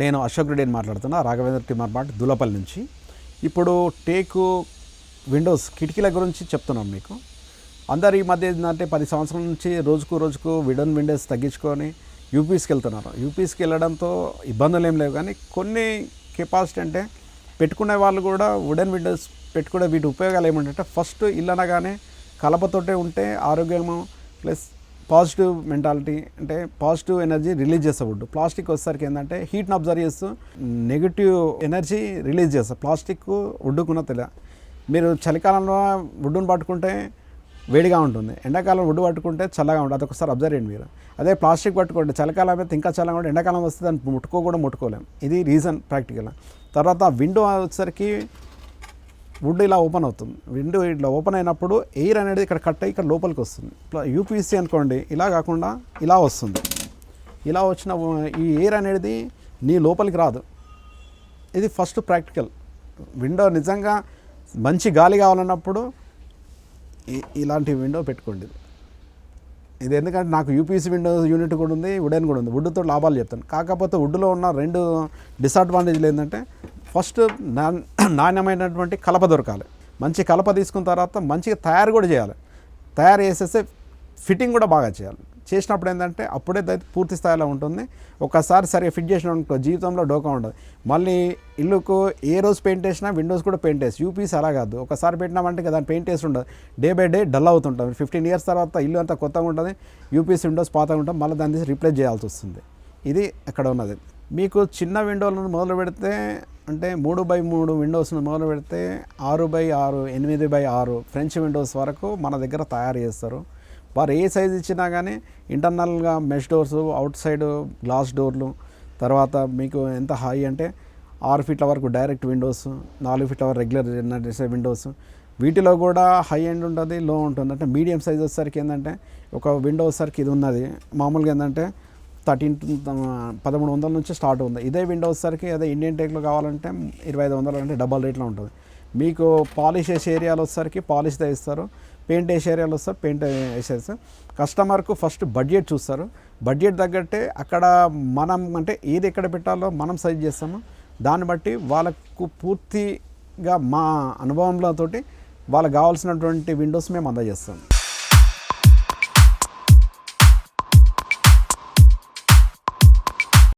నేను అశోక్ రెడ్డిని మాట్లాడుతున్నా రాఘవేంద్ర టిమర్ బాట్ దులపల్లి నుంచి. ఇప్పుడు టేకు విండోస్ కిటికీల గురించి చెప్తున్నాం మీకు. అందరు ఈ మధ్య ఏంటంటే పది సంవత్సరాల నుంచి రోజుకు రోజుకు విడన్ విండోస్ తగ్గించుకొని యూపీస్కి వెళ్తున్నారు. యూపీస్కి వెళ్ళడంతో ఇబ్బందులు ఏం లేవు కానీ కొన్ని కెపాసిటీ అంటే పెట్టుకునే వాళ్ళు కూడా వుడెన్ విండోస్ పెట్టుకునే వీటి ఉపయోగాలు ఏమిటంటే ఫస్ట్ ఇల్లు అనగానే కలపతోటే ఉంటే ఆరోగ్యము ప్లస్ పాజిటివ్ మెంటాలిటీ అంటే పాజిటివ్ ఎనర్జీ రిలీజ్ చేస్తా వుడ్ ప్లాస్టిక్ వచ్చేసరికి ఏంటంటే హీట్ని అబ్జర్వ్ చేస్తూ నెగిటివ్ ఎనర్జీ రిలీజ్ చేస్తా ప్లాస్టిక్ వుడ్డుకున్న తెల మీరు చలికాలంలో వుడ్డును పట్టుకుంటే వేడిగా ఉంటుంది. ఎండాకాలం వుడ్ పట్టుకుంటే చల్లగా ఉంటుంది. అదొకసారి అబ్జర్వ్ చేయండి మీరు. అదే ప్లాస్టిక్ పట్టుకోండి. చలికాలం అయితే ఇంకా చల్లగా ఉంటుంది ఎండాకాలం వస్తే దాన్ని ముట్టుకో కూడా ముట్టుకోలేం. ఇది రీజన్ ప్రాక్టికల్. తర్వాత విండో వచ్చేసరికి వుడ్ ఇలా ఓపెన్ అవుతుంది. విండో ఇట్లా ఓపెన్ అయినప్పుడు ఎయిర్ అనేది ఇక్కడ కట్ అయ్యి ఇక్కడ లోపలికి వస్తుంది. యూపీఎస్సీ అనుకోండి ఇలా కాకుండా ఇలా వస్తుంది. ఇలా వచ్చిన ఈ ఎయిర్ అనేది నీ లోపలికి రాదు. ఇది ఫస్ట్ ప్రాక్టికల్. విండో నిజంగా మంచి గాలి కావాలన్నప్పుడు ఇలాంటి విండో పెట్టుకోండి. ఇది ఎందుకంటే నాకు యూపీఎస్సీ విండో యూనిట్ కూడా ఉంది వుడెన్ కూడా ఉంది. వుడ్తో లాభాలు చెప్తాను. కాకపోతే వుడ్లో ఉన్న రెండు డిసడ్వాంటేజ్లు ఏంటంటే ఫస్ట్ నాణ్యమైనటువంటి కలప దొరకాలి. మంచి కలప తీసుకున్న తర్వాత మంచిగా తయారు కూడా చేయాలి. తయారు చేసేస్తే ఫిట్టింగ్ కూడా బాగా చేయాలి. చేసినప్పుడు ఏంటంటే అప్పుడే పూర్తి స్థాయిలో ఉంటుంది. ఒకసారి సరిగా ఫిట్ చేసిన అనుకో జీవితంలో డోకా ఉండదు. మళ్ళీ ఇల్లుకు ఏ రోజు పెయింట్ వేసినా విండోస్ కూడా పెయింట్ వేసి యూపీస్ అలా కాదు. ఒకసారి పెట్టినామంటే దాని పెయింట్ వేసి ఉండదు. డే బై డే డల్ అవుతుంటుంది. ఫిఫ్టీన్ ఇయర్స్ తర్వాత ఇల్లు అంతా కొత్తగా ఉంటుంది. యూపీస్ విండోస్ పాతగా ఉంటుంది మళ్ళీ దాన్ని తీసి రీప్లేస్ చేయాల్సి వస్తుంది. ఇది అక్కడ ఉన్నది? మీకు చిన్న విండోలను మొదలు పెడితే అంటే మూడు బై మూడు విండోస్ను మొదలు పెడితే ఆరు బై ఆరు ఎనిమిది బై ఆరు ఫ్రెంచ్ విండోస్ వరకు మన దగ్గర తయారు చేస్తారు. వారు ఏ సైజ్ ఇచ్చినా కానీ ఇంటర్నల్గా mesh doors outside glass డోర్లు తర్వాత మీకు ఎంత హై అంటే ఆరు ఫీట్ల వరకు డైరెక్ట్ విండోస్ నాలుగు ఫీట్ల వరకు రెగ్యులర్ చేసే విండోస్. వీటిలో కూడా హై ఎండ్ ఉంటుంది లో ఉంటుంది. అంటే మీడియం సైజ్ వచ్చేసరికి ఏంటంటే ఒక విండో వచ్చేసరికి ఇది ఉన్నది. మామూలుగా ఏంటంటే థర్టీన్ పదమూడు వందల నుంచి స్టార్ట్ ఉంది. ఇదే విండో వచ్చేసరికి అదే ఇండియన్ టేక్లో కావాలంటే ఇరవై ఐదు వందలు అంటే డబల్ రేట్లో ఉంటుంది. మీకు పాలిష్ వేసే ఏరియాలో వచ్చేసరికి పాలిష్ ఇస్తారు. పెయింట్ వేసే ఏరియాలో వస్తారు పెయింట్ వేసేస్తారు కస్టమర్కు ఫస్ట్ బడ్జెట్ చూస్తారు. బడ్జెట్ తగ్గట్టే అక్కడ మనం అంటే ఏది ఎక్కడ పెట్టాలో మనం సజెస్ట్ చేస్తాము. దాన్ని బట్టి వాళ్ళకు పూర్తిగా మా అనుభవంలో తోటి వాళ్ళకి కావాల్సినటువంటి విండోస్ మేము అందజేస్తాం.